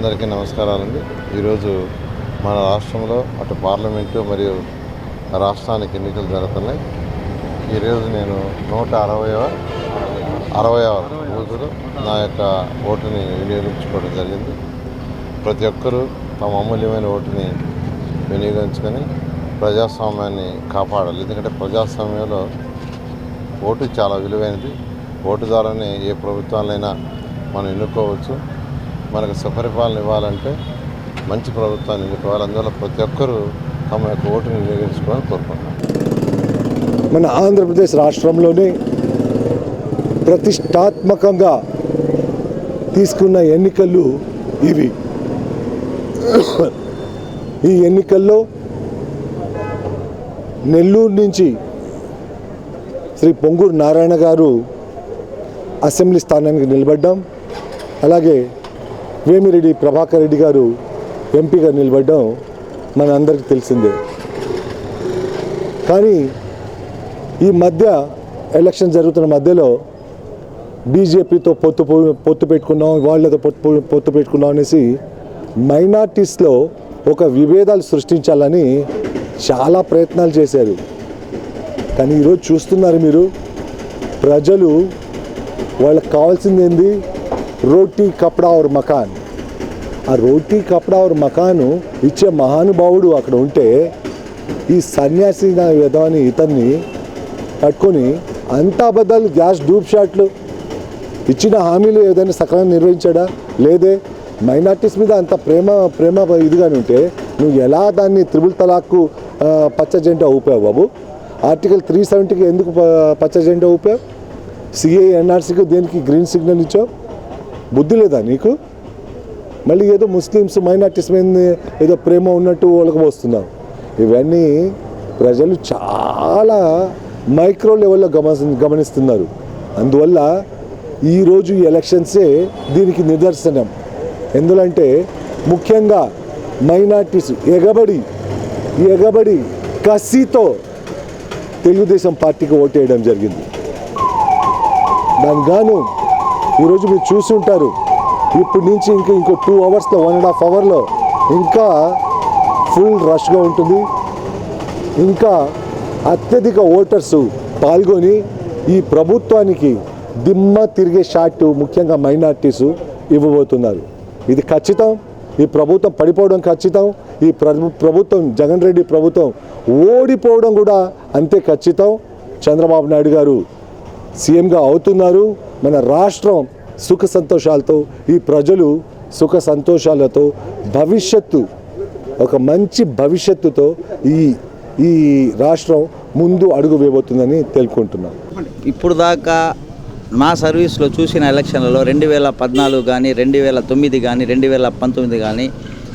అందరికీ నమస్కారాలండి. ఈరోజు మన రాష్ట్రంలో అటు పార్లమెంటు మరియు రాష్ట్రానికి ఎన్నికలు జరుగుతున్నాయి. ఈరోజు నేను నూట అరవైవ అరవైవ రోజులు నా యొక్క ఓటుని వినియోగించుకోవడం జరిగింది. ప్రతి ఒక్కరూ తమ అమూల్యమైన ఓటుని వినియోగించుకొని ప్రజాస్వామ్యాన్ని కాపాడాలి. ఎందుకంటే ప్రజాస్వామ్యంలో ఓటు చాలా విలువైనది. ఓటు ద్వారానే ఏ ప్రభుత్వాలైనా మనం ఎన్నుకోవచ్చు. మనకు సుపరిపాలన ఇవ్వాలంటే మంచి ప్రభుత్వాన్ని ఎన్నుకోవాలి అందువల్ల ప్రతి ఒక్కరూ తమ యొక్క ఓటుని వినియోగించుకోవాలని కోరుకుంటున్నాం. మన ఆంధ్రప్రదేశ్ రాష్ట్రంలోనే ప్రతిష్టాత్మకంగా తీసుకున్న ఎన్నికలు ఇవి. ఈ ఎన్నికల్లో నెల్లూరు నుంచి శ్రీ పొంగూరు నారాయణ గారు అసెంబ్లీ స్థానానికి నిలబడ్డాం. అలాగే వేమిరెడ్డి ప్రభాకర్ రెడ్డి గారు ఎంపీగా నిలబడ్డం మన అందరికీ తెలిసిందే. కానీ ఈ మధ్య ఎలక్షన్ జరుగుతున్న మధ్యలో బీజేపీతో పొత్తు పొత్తు పెట్టుకున్నాం వాళ్ళతో పొత్తు పొత్తు పెట్టుకున్నాం అనేసి మైనార్టీస్లో ఒక విభేదాలు సృష్టించాలని చాలా ప్రయత్నాలు చేశారు. కానీ ఈరోజు చూస్తున్నారు మీరు ప్రజలు వాళ్ళకి కావాల్సింది ఏంది? రోటీ కపడా ఔర్ మకాన్. ఆ రోటీ కపడా ఔర్ మకాను ఇచ్చే మహానుభావుడు అక్కడ ఉంటే ఈ సన్యాసి నా విధమని ఇతన్ని పట్టుకొని అంతా బద్దలు గ్యాస్ డూప్ షాట్లు ఇచ్చిన హామీలు ఏదైనా సకలం నిర్వహించాడా? లేదే. మైనార్టీస్ మీద అంత ప్రేమ ప్రేమ ఇదిగాని ఉంటే నువ్వు ఎలా దాన్ని త్రిబుల్ తలాక్కు పచ్చ జెండా ఊపావు బాబు? ఆర్టికల్ త్రీ సెవెంటీకి ఎందుకు పచ్చ జెండా ఊపావు? సిఏ ఎన్ఆర్సీకి దేనికి గ్రీన్ సిగ్నల్ ఇచ్చావు? బుద్ధి లేదా నీకు? మళ్ళీ ఏదో ముస్లిమ్స్ మైనార్టీస్ మీద ఏదో ప్రేమ ఉన్నట్టు వాళ్ళకి వస్తున్నావు ఇవన్నీ ప్రజలు చాలా మైక్రో లెవెల్లో గమని గమనిస్తున్నారు. అందువల్ల ఈరోజు ఈ ఎలక్షన్సే దీనికి నిదర్శనం. ఎందుకంటే ముఖ్యంగా మైనార్టీస్ ఎగబడి ఎగబడి కసితో తెలుగుదేశం పార్టీకి ఓటేయడం జరిగింది. దానికి గాను ఈరోజు మీరు చూసి ఉంటారు. ఇప్పటి నుంచి ఇంకా ఇంకో టూ అవర్స్లో వన్ అండ్ హాఫ్ అవర్లో ఇంకా ఫుల్ రష్గా ఉంటుంది. ఇంకా అత్యధిక ఓటర్స్ పాల్గొని ఈ ప్రభుత్వానికి దిమ్మ తిరిగే షాట్ ముఖ్యంగా మైనార్టీసు ఇవ్వబోతున్నారు. ఇది ఖచ్చితం. ఈ ప్రభుత్వం పడిపోవడం ఖచ్చితం. ఈ ప్రభుత్వం జగన్ రెడ్డి ప్రభుత్వం ఓడిపోవడం కూడా అంతే ఖచ్చితం. చంద్రబాబు నాయుడు గారు సీఎంగా అవుతున్నారు. మన రాష్ట్రం సుఖ సంతోషాలతో ఈ ప్రజలు సుఖ సంతోషాలతో భవిష్యత్తు ఒక మంచి భవిష్యత్తుతో ఈ ఈ రాష్ట్రం ముందు అడుగు వేయబోతుందని తెలుపుకుంటున్నాం ఇప్పుడు దాకా మా సర్వీస్లో చూసిన ఎలక్షన్లలో రెండు వేల పద్నాలుగు కానీ రెండు వేల తొమ్మిది కానీ రెండు వేల పంతొమ్మిది కానీ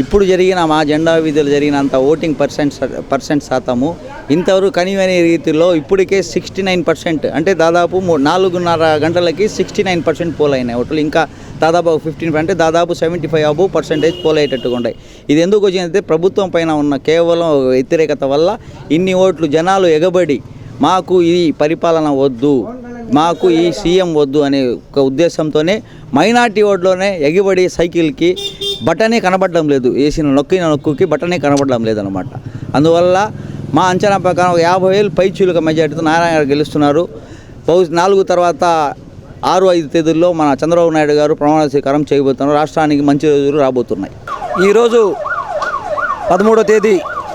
ఇప్పుడు జరిగిన మా జెండా విధులు జరిగినంత ఓటింగ్ పర్సెంట్ పర్సెంట్ శాతము ఇంతవరకు కనివని రీతిలో ఇప్పటికే సిక్స్టీ నైన్ పర్సెంట్ అంటే దాదాపు నాలుగున్నర గంటలకి సిక్స్టీ నైన్ పర్సెంట్ పోల్ అయినాయి. ఓట్లు ఇంకా దాదాపు ఫిఫ్టీన్ అంటే దాదాపు seventy five above percentage poll అయ్యేటట్టుగా ఉన్నాయి. ఇది ఎందుకు వచ్చిందంటే ప్రభుత్వం పైన ఉన్న కేవలం వ్యతిరేకత వల్ల ఇన్ని ఓట్లు జనాలు ఎగబడి మాకు ఈ పరిపాలన వద్దు. మాకు ఈ సీఎం వద్దు అనే ఒక ఉద్దేశంతోనే మైనార్టీ ఓడ్లోనే ఎగిబడి సైకిల్కి బటనే కనబడడం లేదు. వేసిన నొక్కిన నొక్కుకి బటనే కనబడడం లేదనమాట అందువల్ల మా అంచనా ప్రకారం ఒక యాభై వేలు పైచీలుక మెజార్టీతో నారాయణ గారు గెలుస్తున్నారు. బహు నాలుగు తర్వాత ఆరు ఐదు తేదీల్లో మన చంద్రబాబు నాయుడు గారు ప్రమాణ స్వీకారం చేయబోతున్నారు. రాష్ట్రానికి మంచి రోజులు రాబోతున్నాయి. ఈరోజు పదమూడో తేదీ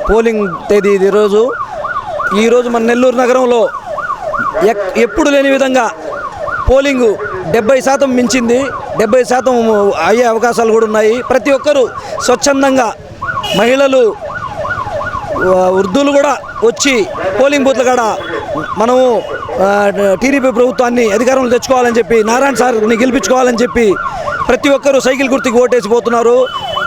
పోలింగ్ తేదీ ఇది రోజు ఈరోజు మన నెల్లూరు నగరంలో ఎప్పుడు లేని విధంగా పోలింగు డెబ్బై శాతం మించింది డెబ్బై శాతం అయ్యే అవకాశాలు కూడా ఉన్నాయి. ప్రతి ఒక్కరూ స్వచ్ఛందంగా మహిళలు వృద్ధులు కూడా వచ్చి పోలింగ్ బూత్ల కాడ మనము టీడీపీ ప్రభుత్వాన్ని అధికారంలో తెచ్చుకోవాలని చెప్పి నారాయణ సార్ని గెలిపించుకోవాలని చెప్పి ప్రతి ఒక్కరూ సైకిల్ గుర్తుకి ఓటేసిపోతున్నారు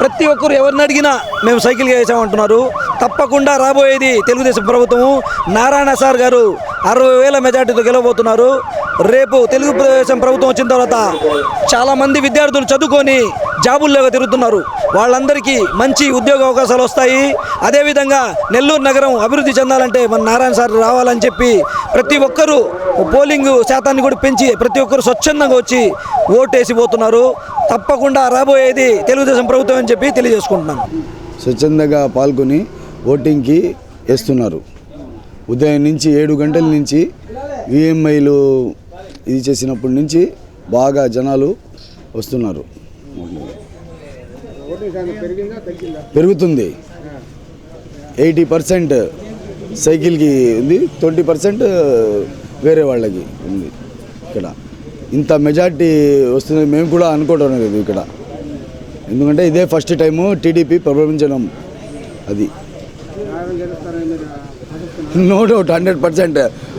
ప్రతి ఒక్కరు ఎవరిని అడిగినా మేము సైకిల్ వేసామంటున్నారు. తప్పకుండా రాబోయేది తెలుగుదేశం ప్రభుత్వము. నారాయణ సార్ గారు అరవై వేల మెజార్టీతో గెలవబోతున్నారు. రేపు తెలుగు ప్రదేశం ప్రభుత్వం వచ్చిన తర్వాత చాలామంది విద్యార్థులు చదువుకొని జాబుల్లోగా తిరుగుతున్నారు. వాళ్ళందరికీ మంచి ఉద్యోగ అవకాశాలు వస్తాయి. అదేవిధంగా నెల్లూరు నగరం అభివృద్ధి చెందాలంటే మన నారాయణ సార్ రావాలని చెప్పి ప్రతి ఒక్కరూ పోలింగ్ శాతాన్ని కూడా పెంచి ప్రతి ఒక్కరు స్వచ్ఛందంగా వచ్చి ఓటేసి పోతున్నారు. తప్పకుండా రాబోయేది తెలుగుదేశం ప్రభుత్వం అని చెప్పి తెలియజేసుకుంటున్నాను. స్వచ్ఛందంగా పాల్గొని ఓటింగ్కి వేస్తున్నారు. ఉదయం నుంచి ఏడు గంటల నుంచి ఈఎంఐలు ఇది చేసినప్పటి నుంచి బాగా జనాలు వస్తున్నారు. పెరుగుతుంది. ఎయిటీ పర్సెంట్ సైకిల్కి ఉంది ట్వంటీ పర్సెంట్ వేరే వాళ్ళకి ఉంది ఇక్కడ. ఇంత మెజార్టీ వస్తుంది మేము కూడా అనుకోవడం లేదు ఇక్కడ. ఎందుకంటే ఇదే ఫస్ట్ టైము టీడీపీ ప్రబలించడం అది. నో డౌట్ హండ్రెడ్ పర్సెంట్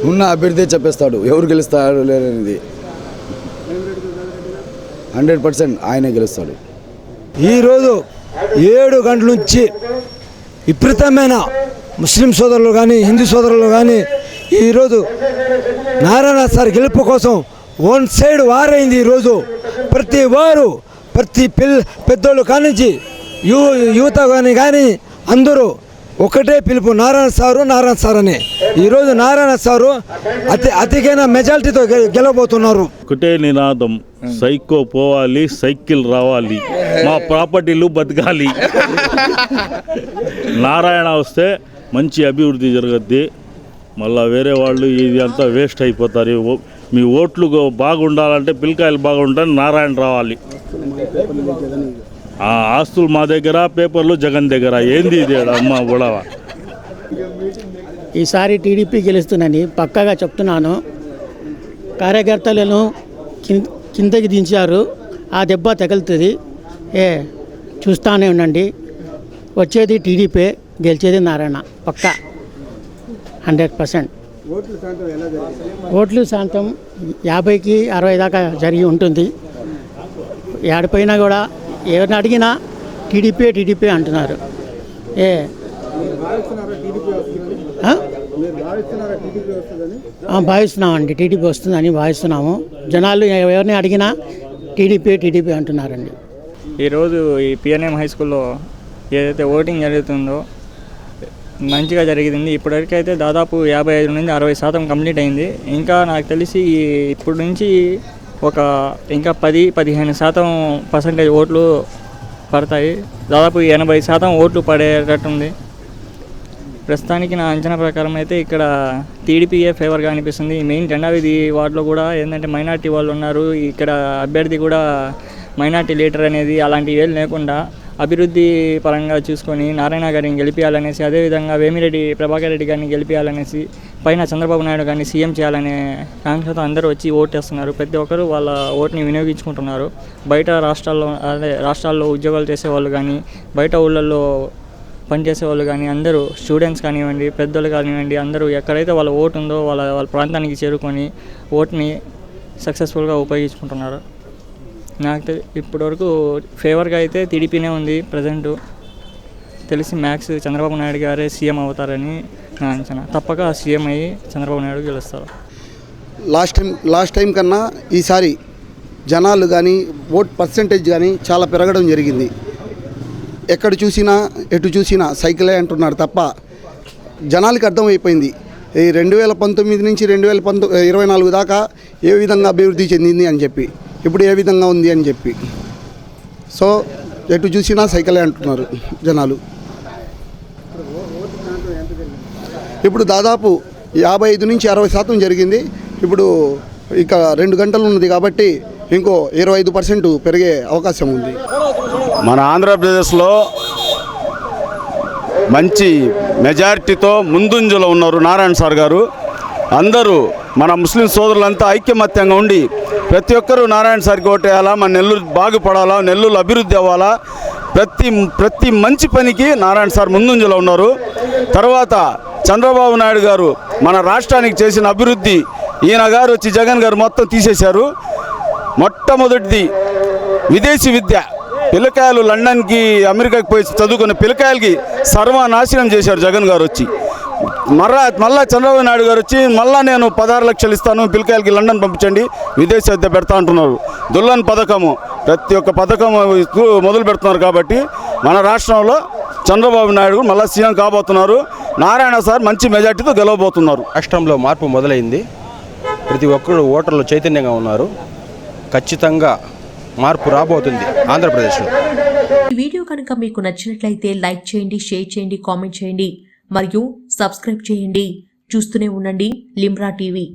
ఉన్న అభ్యర్థి చెప్పేస్తాడు. ఎవరు గెలుస్తారు లేదనేది హండ్రెడ్ పర్సెంట్ ఆయనే గెలుస్తాడు. ఈరోజు ఏడు గంటల నుంచి విపరీతమైన ముస్లిం సోదరులు కానీ హిందూ సోదరులు కానీ ఈరోజు నారాయణ సార్ గెలుపు కోసం వన్ సైడ్ వారైంది ఈరోజు. ప్రతి వారు ప్రతి పిల్ల పెద్దోళ్ళు కానించి యు యువత కానీ కానీ అందరూ ఒకటే పిలుపు నారాయణ సారు నారాయణ సార్ అని ఈరోజు నారాయణ సారు అతి అతికైన మెజారిటీతో గెలవబోతున్నారు. ఒకటే నినాదం సైకో పోవాలి సైకిల్ రావాలి మా ప్రాపర్టీలు బతకాలి. నారాయణ వస్తే మంచి అభివృద్ధి జరుగుద్ది. మళ్ళీ వేరే వాళ్ళు ఇది అంతా వేస్ట్ అయిపోతారు. ఓ- మీ ఓట్లు బాగుండాలంటే పిల్లకాయలు బాగుండాలని నారాయణ రావాలి. ఆ ఆస్తులు మా దగ్గర పేపర్లు జగన్ దగ్గర. ఏంది ఇది అమ్మ గొడవ? ఈసారి టీడీపీ గెలుస్తుందని పక్కాగా చెప్తున్నాను. కార్యకర్తలను కిందకి దించారు. ఆ దెబ్బ తగులుతుంది. ఏ చూస్తానే ఉండండి. వచ్చేది టీడీపీ గెలిచేది నారాయణ. పక్కా. Hundred percent. ఓట్లు శాంతం యాభైకి అరవై దాకా జరిగి ఉంటుంది. ఏడిపోయినా కూడా ఎవరిని అడిగినా టీడీపీ టీడీపీ అంటున్నారు. ఏ? భావిస్తున్నామండి. టీడీపీ వస్తుందని భావిస్తున్నాము. జనాలు ఎవరిని అడిగినా టీడీపీ టీడీపీ అంటున్నారండి. ఈరోజు ఈ పిఎన్ఎం హై స్కూల్లో ఏదైతే ఓటింగ్ జరుగుతుందో మంచిగా జరిగింది. ఇప్పటివరకైతే దాదాపు యాభై ఐదు నుంచి అరవై శాతం కంప్లీట్ అయింది. ఇంకా నాకు తెలిసి ఇప్పుడు నుంచి ఒక ఇంకా పది పదిహేను శాతం పర్సంటేజ్ ఓట్లు పడతాయి. దాదాపు ఎనభై శాతం ఓట్లు పడేటట్టుంది. ప్రస్తుతానికి నా అంచనా ప్రకారం అయితే ఇక్కడ టీడీపీఏ ఫేవర్గా అనిపిస్తుంది. మెయిన్ జెండావిధి వార్డులో కూడా ఏంటంటే మైనార్టీ వాళ్ళు ఉన్నారు. ఇక్కడ అభ్యర్థి కూడా మైనార్టీ లీడర్ అనేది అలాంటివి ఏం లేకుండా అభివృద్ధి పరంగా చూసుకొని నారాయణ గారిని గెలిపించాలనేసి అదేవిధంగా వేమిరెడ్డి ప్రభాకర్ రెడ్డి గారిని గెలిపించాలనేసి పైన చంద్రబాబు నాయుడు గారిని సీఎం చేయాలనే కాంక్షతో అందరూ వచ్చి ఓటేస్తున్నారు ప్రతి ఒక్కరు వాళ్ళ ఓటుని వినియోగించుకుంటున్నారు. బయట రాష్ట్రాల్లో అదే రాష్ట్రాల్లో ఉద్యోగాలు చేసేవాళ్ళు కానీ బయట ఊళ్ళల్లో పనిచేసే వాళ్ళు కానీ అందరూ స్టూడెంట్స్ కానివ్వండి పెద్దలు కానివ్వండి అందరూ ఎక్కడైతే వాళ్ళ ఓటు ఉందో వాళ్ళ వాళ్ళ ప్రాంతానికి చేరుకొని ఓటుని సక్సెస్ఫుల్గా ఉపయోగించుకుంటున్నారు. నాకు ఇప్పటివరకు ఫేవర్గా అయితే టీడీపీనే ఉంది ప్రజెంట్ తెలిసి మ్యాక్స్ చంద్రబాబు నాయుడు గారే సీఎం అవుతారని నా అంచనా. తప్పక సీఎం అయ్యి చంద్రబాబు నాయుడు గెలుస్తారు. లాస్ట్ టైం లాస్ట్ టైం కన్నా ఈసారి జనాలు కానీ ఓట్ పర్సంటేజ్ కానీ చాలా పెరగడం జరిగింది. ఎక్కడ చూసినా ఎటు చూసినా సైకిలే అంటున్నారు తప్ప జనాలకి అర్థమైపోయింది. ఈ రెండు వేల పంతొమ్మిది నుంచి రెండు వేల పంతొమ్మిది ఇరవై నాలుగు దాకా ఏ విధంగా అభివృద్ధి చెందింది అని చెప్పి. ఇప్పుడు ఏ విధంగా ఉంది అని చెప్పి. సో ఎటు చూసినా సైకిలే అంటున్నారు జనాలు. ఇప్పుడు దాదాపు యాభై ఐదు నుంచి అరవై శాతం జరిగింది. ఇప్పుడు ఇక రెండు గంటలు ఉన్నది కాబట్టి ఇంకో ఇరవై ఐదు పర్సెంట్ పెరిగే అవకాశం ఉంది. మన ఆంధ్రప్రదేశ్లో మంచి మెజారిటీతో ముందుంజలో ఉన్నారు నారాయణ సార్ గారు. అందరూ మన ముస్లిం సోదరులంతా ఐక్యమత్యంగా ఉండి ప్రతి ఒక్కరూ నారాయణ సార్కి ఓటేయాలా మన నెల్లూరు బాగుపడాలా నెల్లూరు అభివృద్ధి అవ్వాలా? ప్రతి ప్రతి మంచి పనికి నారాయణ సార్ ముందుంజలో ఉన్నారు. తర్వాత చంద్రబాబు నాయుడు గారు మన రాష్ట్రానికి చేసిన అభివృద్ధి ఈయన గారు వచ్చి జగన్ గారు మొత్తం తీసేశారు. మొట్టమొదటిది విదేశీ విద్య. పిల్లకాయలు లండన్కి అమెరికాకి పోయి చదువుకున్న పిల్లకాయలకి సర్వనాశనం చేశారు జగన్ గారు వచ్చి. మర్రా మళ్ళా చంద్రబాబు నాయుడు గారు వచ్చి మళ్ళా నేను పదహారు లక్షలు ఇస్తాను పిల్లకాయలకి లండన్ పంపించండి విదేశీ విద్య పెడతా అంటున్నారు. దుల్లన్ పథకము ప్రతి ఒక్క పథకం మొదలు పెడుతున్నారు కాబట్టి మన రాష్ట్రంలో చంద్రబాబు నాయుడు మళ్ళీ సీఎం కాబోతున్నారు. నారాయణ సార్ మంచి మెజార్టీతో గెలవబోతున్నారు. రాష్ట్రంలో మార్పు మొదలైంది. ప్రతి ఒక్కరు ఓటర్లు చైతన్యంగా ఉన్నారు. ఖచ్చితంగా మార్పు రాబోతుంది ఆంధ్రప్రదేశ్లో. ఈ వీడియో కనుక మీకు నచ్చినట్లయితే లైక్ చేయండి షేర్ చేయండి కామెంట్ చేయండి. మరియు సబ్స్క్రైబ్ చేయండి. చూస్తూనే ఉండండి. లిమ్రా టీవీ.